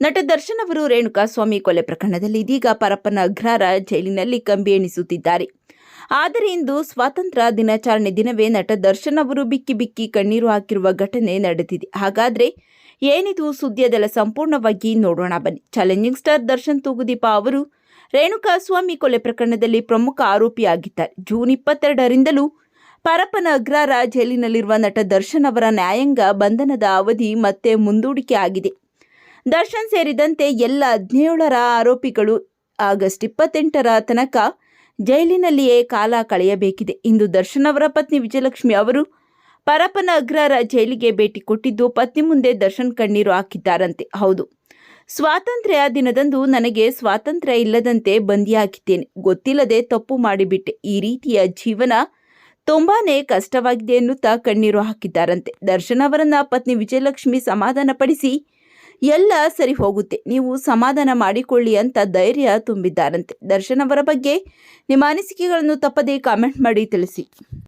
ನಟ ದರ್ಶನ್ ಅವರು ರೇಣುಕಾ ಸ್ವಾಮಿ ಕೊಲೆ ಪ್ರಕರಣದಲ್ಲಿ ಇದೀಗ ಪರಪ್ಪನ ಅಗ್ರಾರ ಜೈಲಿನಲ್ಲಿ ಕಂಬಿ ಎಣಿಸುತ್ತಿದ್ದಾರೆ. ಆದರೆ ಇಂದು ಸ್ವಾತಂತ್ರ್ಯ ದಿನಾಚರಣೆ ದಿನವೇ ನಟ ದರ್ಶನ್ ಅವರು ಬಿಕ್ಕಿ ಬಿಕ್ಕಿ ಕಣ್ಣೀರು ಹಾಕಿರುವ ಘಟನೆ ನಡೆದಿದೆ. ಹಾಗಾದ್ರೆ ಏನಿದು ಸುದ್ದಿಯದೆಲ್ಲ ಸಂಪೂರ್ಣವಾಗಿ ನೋಡೋಣ ಬನ್ನಿ. ಚಾಲೆಂಜಿಂಗ್ ಸ್ಟಾರ್ ದರ್ಶನ್ ತೂಗುದೀಪ ಅವರು ರೇಣುಕಾ ಸ್ವಾಮಿ ಕೊಲೆ ಪ್ರಕರಣದಲ್ಲಿ ಪ್ರಮುಖ ಆರೋಪಿಯಾಗಿದ್ದಾರೆ. ಜೂನ್ ಇಪ್ಪತ್ತೆರಡರಿಂದಲೂ ಪರಪ್ಪನ ಅಗ್ರಾರ ಜೈಲಿನಲ್ಲಿರುವ ನಟ ದರ್ಶನ್ ಅವರ ನ್ಯಾಯಾಂಗ ಬಂಧನದ ಅವಧಿ ಮತ್ತೆ ಮುಂದೂಡಿಕೆ ಆಗಿದೆ. ದರ್ಶನ್ ಸೇರಿದಂತೆ ಎಲ್ಲ ಹದಿನೇಳರ ಆರೋಪಿಗಳು ಆಗಸ್ಟ್ ಇಪ್ಪತ್ತೆಂಟರ ತನಕ ಜೈಲಿನಲ್ಲಿಯೇ ಕಾಲ ಕಳೆಯಬೇಕಿದೆ. ಇಂದು ದರ್ಶನ್ ಅವರ ಪತ್ನಿ ವಿಜಯಲಕ್ಷ್ಮಿ ಅವರು ಪರಪನ ಅಗ್ರರ ಜೈಲಿಗೆ ಭೇಟಿ ಕೊಟ್ಟಿದ್ದು ಪತ್ನಿ ಮುಂದೆ ದರ್ಶನ್ ಕಣ್ಣೀರು ಹಾಕಿದ್ದಾರಂತೆ. ಹೌದು, ಸ್ವಾತಂತ್ರ್ಯ ದಿನದಂದು ನನಗೆ ಸ್ವಾತಂತ್ರ್ಯ ಇಲ್ಲದಂತೆ ಬಂದಿಯಾಗಿದ್ದೇನೆ. ಗೊತ್ತಿಲ್ಲದೆ ತಪ್ಪು ಮಾಡಿಬಿಟ್ಟೆ. ಈ ರೀತಿಯ ಜೀವನ ತುಂಬಾನೇ ಕಷ್ಟವಾಗಿದೆ ಎನ್ನುತ್ತಾ ಕಣ್ಣೀರು ಹಾಕಿದ್ದಾರಂತೆ. ದರ್ಶನ್ ಅವರನ್ನ ಪತ್ನಿ ವಿಜಯಲಕ್ಷ್ಮಿ ಸಮಾಧಾನಪಡಿಸಿ ಎಲ್ಲ ಸರಿ ಹೋಗುತ್ತೆ. ನೀವು ಸಮಾಧಾನ ಮಾಡಿಕೊಳ್ಳಿ ಅಂತ ಧೈರ್ಯ ತುಂಬಿದ್ದಾರಂತೆ. ದರ್ಶನ್ ಅವರ ಬಗ್ಗೆ ನಿಮ್ಮ ಅನಿಸಿಕೆಗಳನ್ನು ತಪ್ಪದೇ ಕಾಮೆಂಟ್ ಮಾಡಿ ತಿಳಿಸಿ.